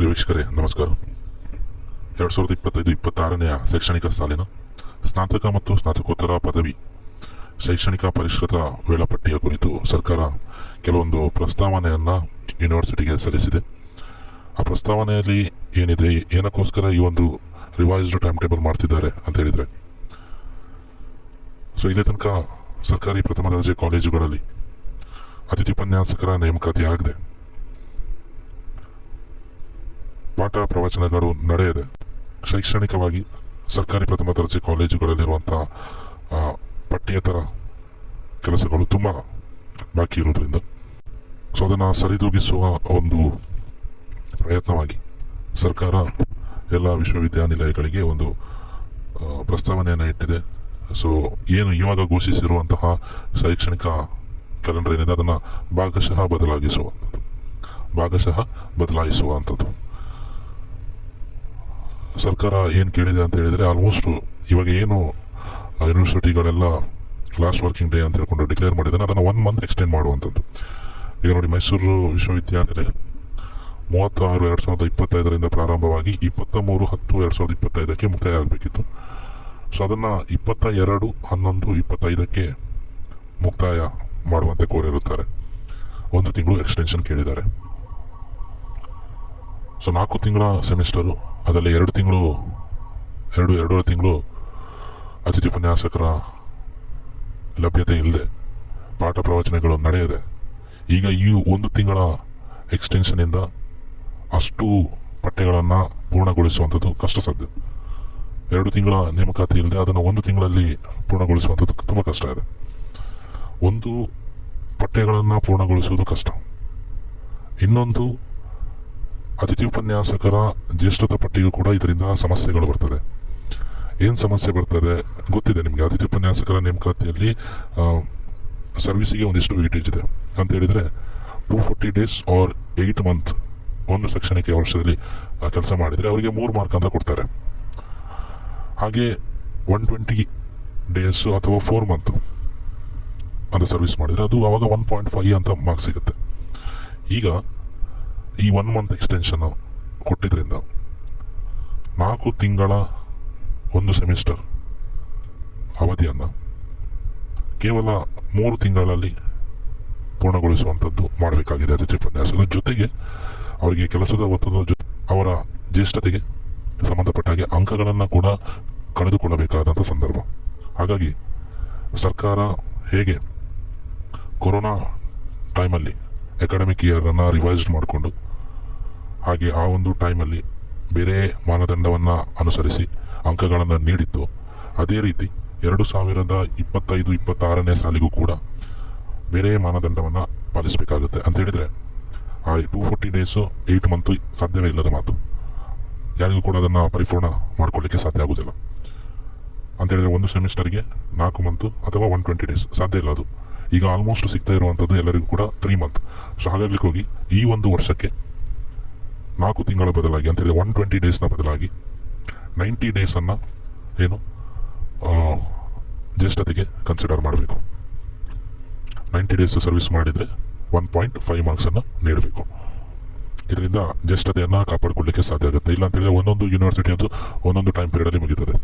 ಪ್ರಿಯ ವೀಕ್ಷಕರೇ ನಮಸ್ಕಾರ. ಎರಡು ಸಾವಿರದ ಇಪ್ಪತ್ತೈದು ಇಪ್ಪತ್ತಾರನೆಯ ಶೈಕ್ಷಣಿಕ ಸಾಲಿನ ಸ್ನಾತಕ ಮತ್ತು ಸ್ನಾತಕೋತ್ತರ ಪದವಿ ಶೈಕ್ಷಣಿಕ ಪರಿಷ್ಕೃತ ವೇಳಾಪಟ್ಟಿಯ ಕುರಿತು ಸರ್ಕಾರ ಕೆಲವೊಂದು ಪ್ರಸ್ತಾವನೆಯನ್ನು ಯೂನಿವರ್ಸಿಟಿಗೆ ಸಲ್ಲಿಸಿದೆ. ಆ ಪ್ರಸ್ತಾವನೆಯಲ್ಲಿ ಏನಿದೆ, ಏನಕ್ಕೋಸ್ಕರ ಈ ಒಂದು ರಿವೈಸ್ಡ್ ಟೈಮ್ ಟೇಬಲ್ ಮಾಡ್ತಿದ್ದಾರೆ ಅಂತ ಹೇಳಿದರೆ, ಸೊ ಇಲ್ಲಿ ತನಕ ಸರ್ಕಾರಿ ಪ್ರಥಮ ದರ್ಜೆ ಕಾಲೇಜುಗಳಲ್ಲಿ ಅತಿಥಿ ಉಪನ್ಯಾಸಕರ ನೇಮಕಾತಿ ಆಗದೆ. ಪಾಠ ಪ್ರವಚನಗಳು ನಡೆಯದೆ. ಶೈಕ್ಷಣಿಕವಾಗಿ ಸರ್ಕಾರಿ ಪ್ರಥಮ ದರ್ಜೆ ಕಾಲೇಜುಗಳಲ್ಲಿರುವಂಥ ಪಠ್ಯೇತರ ಕೆಲಸಗಳು ತುಂಬ ಬಾಕಿ ಇರೋದ್ರಿಂದ ಸೊ ಅದನ್ನು ಸರಿದೂಗಿಸುವ ಒಂದು ಪ್ರಯತ್ನವಾಗಿ ಸರ್ಕಾರ ಎಲ್ಲ ವಿಶ್ವವಿದ್ಯಾನಿಲಯಗಳಿಗೆ ಒಂದು ಪ್ರಸ್ತಾವನೆಯನ್ನು ಇಟ್ಟಿದೆ. ಸೊ ಏನು ಇವಾಗ ಘೋಷಿಸಿರುವಂತಹ ಶೈಕ್ಷಣಿಕ ಕ್ಯಾಲೆಂಡರ್ ಏನಿದೆ, ಅದನ್ನು ಭಾಗಶಃ ಬದಲಾಗಿಸುವಂಥದ್ದು. ಭಾಗಶಃ ಬದಲಾಯಿಸುವಂಥದ್ದು. ಸರ್ಕಾರ ಏನು ಕೇಳಿದೆ ಅಂತ ಹೇಳಿದರೆ ಆಲ್ಮೋಸ್ಟ್ ಇವಾಗ ಏನು ಯೂನಿವರ್ಸಿಟಿಗಳೆಲ್ಲ ಲಾಸ್ಟ್ ವರ್ಕಿಂಗ್ ಡೇ ಅಂತ ಹೇಳ್ಕೊಂಡು ಡಿಕ್ಲೇರ್ ಮಾಡಿದ್ದಾನೆ. ಅದನ್ನು ಒನ್ ಮಂತ್ ಎಕ್ಸ್ಟೆಂಡ್ ಮಾಡುವಂಥದ್ದು. ಈಗ ನೋಡಿ ಮೈಸೂರು ವಿಶ್ವವಿದ್ಯಾನಿಲಯ ಮೂವತ್ತಾರು ಎರಡು ಸಾವಿರದ ಇಪ್ಪತ್ತೈದರಿಂದ ಪ್ರಾರಂಭವಾಗಿ ಇಪ್ಪತ್ತ ಮೂರು ಹತ್ತು ಎರಡು ಸಾವಿರದ ಇಪ್ಪತ್ತೈದಕ್ಕೆ ಮುಕ್ತಾಯ ಆಗಬೇಕಿತ್ತು. ಸೊ ಅದನ್ನು ಇಪ್ಪತ್ತ ಎರಡು ಹನ್ನೊಂದು, ಇಪ್ಪತ್ತೈದಕ್ಕೆ ಮುಕ್ತಾಯ ಮಾಡುವಂತೆ ಕೋರಿರುತ್ತಾರೆ. ಒಂದು ತಿಂಗಳು ಎಕ್ಸ್ಟೆನ್ಷನ್ ಕೇಳಿದ್ದಾರೆ. ಸೊ ನಾಲ್ಕು ತಿಂಗಳ ಸೆಮಿಸ್ಟರು, ಅದರಲ್ಲಿ ಎರಡು ತಿಂಗಳು, ಎರಡು, ಎರಡೂವರೆ ತಿಂಗಳು ಅತಿಥಿ ಉಪನ್ಯಾಸಕರ ಲಭ್ಯತೆ ಇಲ್ಲದೆ ಪಾಠ ಪ್ರವಚನಗಳು ನಡೆಯದೆ. ಈಗ ಈ ಒಂದು ತಿಂಗಳ ಎಕ್ಸ್ಟೆನ್ಷನಿಂದ ಅಷ್ಟು ಪಠ್ಯಗಳನ್ನು ಪೂರ್ಣಗೊಳಿಸುವಂಥದ್ದು ಕಷ್ಟ ಸಾಧ್ಯ ಎರಡು ತಿಂಗಳ ನೇಮಕಾತಿ ಇಲ್ಲದೆ ಅದನ್ನು ಒಂದು ತಿಂಗಳಲ್ಲಿ ಪೂರ್ಣಗೊಳಿಸುವಂಥದ್ದು ತುಂಬ ಕಷ್ಟ ಇದೆ. ಒಂದು ಪಠ್ಯಗಳನ್ನು ಪೂರ್ಣಗೊಳಿಸುವುದು ಕಷ್ಟ. ಇನ್ನೊಂದು ಅತಿಥಿ ಉಪನ್ಯಾಸಕರ ಜ್ಯೇಷ್ಠತ ಪಟ್ಟಿಗೂ ಕೂಡ ಇದರಿಂದ ಸಮಸ್ಯೆಗಳು ಬರ್ತದೆ. ಏನು ಸಮಸ್ಯೆ ಬರ್ತದೆ ಗೊತ್ತಿದೆ ನಿಮಗೆ. ಅತಿಥಿ ಉಪನ್ಯಾಸಕರ ನೇಮಕಾತಿಯಲ್ಲಿ ಸರ್ವಿಸಿಗೆ ಒಂದಿಷ್ಟು ವೇಟೇಜ್ ಇದೆ. ಅಂತ ಹೇಳಿದರೆ, two forty days or eight month ಒಂದು ಶೈಕ್ಷಣಿಕ ವರ್ಷದಲ್ಲಿ ಕೆಲಸ ಮಾಡಿದರೆ ಅವರಿಗೆ ಮೂರು ಮಾರ್ಕ್ ಅಂತ ಕೊಡ್ತಾರೆ. ಹಾಗೆ ಒನ್ ಟ್ವೆಂಟಿ ಡೇಸು ಅಥವಾ ಫೋರ್ ಮಂತ್ ಅಂತ ಸರ್ವಿಸ್ ಮಾಡಿದರೆ ಅದು ಆವಾಗ ಒನ್ ಪಾಯಿಂಟ್ ಫೈವ್ ಅಂತ ಮಾರ್ಕ್ಸ್ ಸಿಗುತ್ತೆ. ಈಗ ಈ ಒನ್ ಮಂತ್ ಎಕ್ಸ್ಟೆನ್ಷನ್ ಕೊಟ್ಟಿದ್ದರಿಂದ ನಾಲ್ಕು ತಿಂಗಳ ಒಂದು ಸೆಮಿಸ್ಟರ್ ಅವಧಿಯನ್ನು ಕೇವಲ ಮೂರು ತಿಂಗಳಲ್ಲಿ ಪೂರ್ಣಗೊಳಿಸುವಂಥದ್ದು ಮಾಡಬೇಕಾಗಿದೆ ಅತಿಥಿ ಉಪನ್ಯಾಸದ ಜೊತೆಗೆ ಅವರಿಗೆ ಕೆಲಸದ ಒತ್ತಡ ಜೊ, ಅವರ ಜ್ಯೇಷ್ಠತೆಗೆ ಸಂಬಂಧಪಟ್ಟ ಹಾಗೆ ಅಂಕಗಳನ್ನು ಕೂಡ ಕಳೆದುಕೊಳ್ಳಬೇಕಾದಂಥ ಸಂದರ್ಭ. ಹಾಗಾಗಿ ಸರ್ಕಾರ ಹೇಗೆ ಕೊರೋನಾ ಟೈಮಲ್ಲಿ ಅಕಾಡೆಮಿಕ್ ಇಯರನ್ನು ರಿವೈಸ್ಡ್ ಮಾಡಿಕೊಂಡು ಹಾಗೆ ಆ ಒಂದು ಟೈಮಲ್ಲಿ ಬೇರೆ ಮಾನದಂಡವನ್ನು ಅನುಸರಿಸಿ ಅಂಕಗಳನ್ನು ನೀಡಿತ್ತು. ಅದೇ ರೀತಿ ಎರಡು ಸಾವಿರದ ಇಪ್ಪತ್ತೈದು, ಇಪ್ಪತ್ತಾರನೇ ಸಾಲಿಗೂ ಕೂಡ ಬೇರೆ ಮಾನದಂಡವನ್ನು ಪಾಲಿಸಬೇಕಾಗುತ್ತೆ ಅಂತ ಹೇಳಿದರೆ, ಆ two forty days eight month ಸಾಧ್ಯವೇ ಇಲ್ಲದ ಮಾತು. ಯಾರಿಗೂ ಕೂಡ ಅದನ್ನು ಪರಿಪೂರ್ಣ ಮಾಡ್ಕೊಳ್ಳಿಕ್ಕೆ ಸಾಧ್ಯ ಆಗೋದಿಲ್ಲ ಅಂತ ಹೇಳಿದ್ರೆ ಒಂದು ಸೆಮಿಸ್ಟರ್ಗೆ ನಾಲ್ಕು ಮಂತು ಅಥವಾ ಒನ್ ಟ್ವೆಂಟಿ ಡೇಸ್ ಸಾಧ್ಯ ಇಲ್ಲ ಅದು. ಈಗ ಆಲ್ಮೋಸ್ಟ್ ಸಿಗ್ತಾ ಇರುವಂಥದ್ದು ಎಲ್ಲರಿಗೂ ಕೂಡ ತ್ರೀ ಮಂತ್. ಸೊ ಹಾಗಾಗಲಿಕ್ಕೆ ಹೋಗಿ ಈ ಒಂದು ವರ್ಷಕ್ಕೆ ನಾಲ್ಕು ತಿಂಗಳ ಬದಲಾಗಿ, ಅಂತ ಹೇಳಿದ್ರೆ ಒನ್ ಟ್ವೆಂಟಿ ಡೇಸ್ನ ಬದಲಾಗಿ ನೈಂಟಿ ಡೇಸನ್ನು ಏನು ಜ್ಯೇಷ್ಠತೆಗೆ ಕನ್ಸಿಡರ್ ಮಾಡಬೇಕು. ನೈಂಟಿ ಡೇಸ್ ಸರ್ವಿಸ್ ಮಾಡಿದರೆ ಒನ್ ಪಾಯಿಂಟ್ ಫೈವ್ ಮಾರ್ಕ್ಸನ್ನು ನೀಡಬೇಕು. ಇದರಿಂದ ಜ್ಯೇಷ್ಠತೆಯನ್ನು ಕಾಪಾಡಿಕೊಳ್ಳಿಕ್ಕೆ ಸಾಧ್ಯ ಆಗುತ್ತೆ. ಇಲ್ಲ ಅಂತ ಹೇಳಿದ್ರೆ ಒಂದೊಂದು ಯೂನಿವರ್ಸಿಟಿಯದು ಒಂದೊಂದು ಟೈಮ್ ಪೀರಿಯಡಲ್ಲಿ ಮುಗಿತದೆ.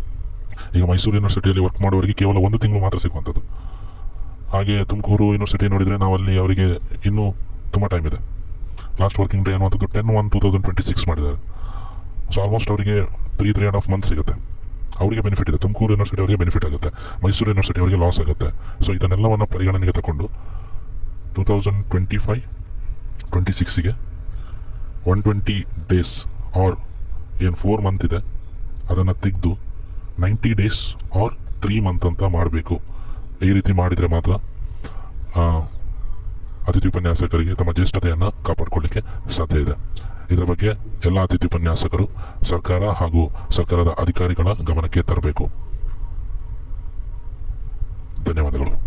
ಈಗ ಮೈಸೂರು ಯೂನಿವರ್ಸಿಟಿಯಲ್ಲಿ ವರ್ಕ್ ಮಾಡುವವರಿಗೆ ಕೇವಲ ಒಂದು ತಿಂಗಳು ಮಾತ್ರ ಸಿಗುವಂಥದ್ದು ಹಾಗೆ ತುಮಕೂರು ಯೂನಿವರ್ಸಿಟಿ ನೋಡಿದರೆ ಅಲ್ಲಿ ಅವರಿಗೆ ಇನ್ನೂ ತುಂಬ ಟೈಮ್ ಇದೆ. ಲಾಸ್ಟ್ ವರ್ಕಿಂಗ್ ಡೇ ಅನ್ನುವಂಥದ್ದು ten one two thousand twenty six ಮಾಡಿದ್ದಾರೆ. ಸೊ ಆಲ್ಮೋಸ್ಟ್ ಅವರಿಗೆ three three and half month ಸಿಗುತ್ತೆ. ಅವರಿಗೆ ಬೆನಿಫಿಟ್ ಇದೆ. ತುಮಕೂರು ಯೂನಿವರ್ಸಿಟಿ ಅವರಿಗೆ ಬೆನಿಫಿಟ್ ಆಗುತ್ತೆ. ಮೈಸೂರು ಯೂನಿವರ್ಸಿಟಿ ಅವರಿಗೆ ಲಾಸ್ ಆಗುತ್ತೆ. ಸೊ ಇದನ್ನೆಲ್ಲವನ್ನು ಪರಿಗಣನೆಗೆ ತಗೊಂಡು two thousand twenty five twenty ಸಿಕ್ಸಿಗೆ one twenty days or ಏನು ಫೋರ್ ಮಂತ್ ಇದೆ, ಅದನ್ನು ತೆಗೆದು ninety days or three month ಅಂತ ಮಾಡಬೇಕು. ಈ ರೀತಿ ಮಾಡಿದರೆ ಮಾತ್ರ ಅತಿಥಿ ಉಪನ್ಯಾಸಕರಿಗೆ ತಮ್ಮ ಜ್ಯೇಷ್ಠತೆಯನ್ನು ಕಾಪಾಡಿಕೊಳ್ಳಿಕ್ಕೆ ಸಾಧ್ಯ ಇದೆ. ಇದರ ಬಗ್ಗೆ ಎಲ್ಲ ಅತಿಥಿ ಉಪನ್ಯಾಸಕರು ಸರ್ಕಾರ ಹಾಗೂ ಸರ್ಕಾರದ ಅಧಿಕಾರಿಗಳ ಗಮನಕ್ಕೆ ತರಬೇಕು. ಧನ್ಯವಾದಗಳು.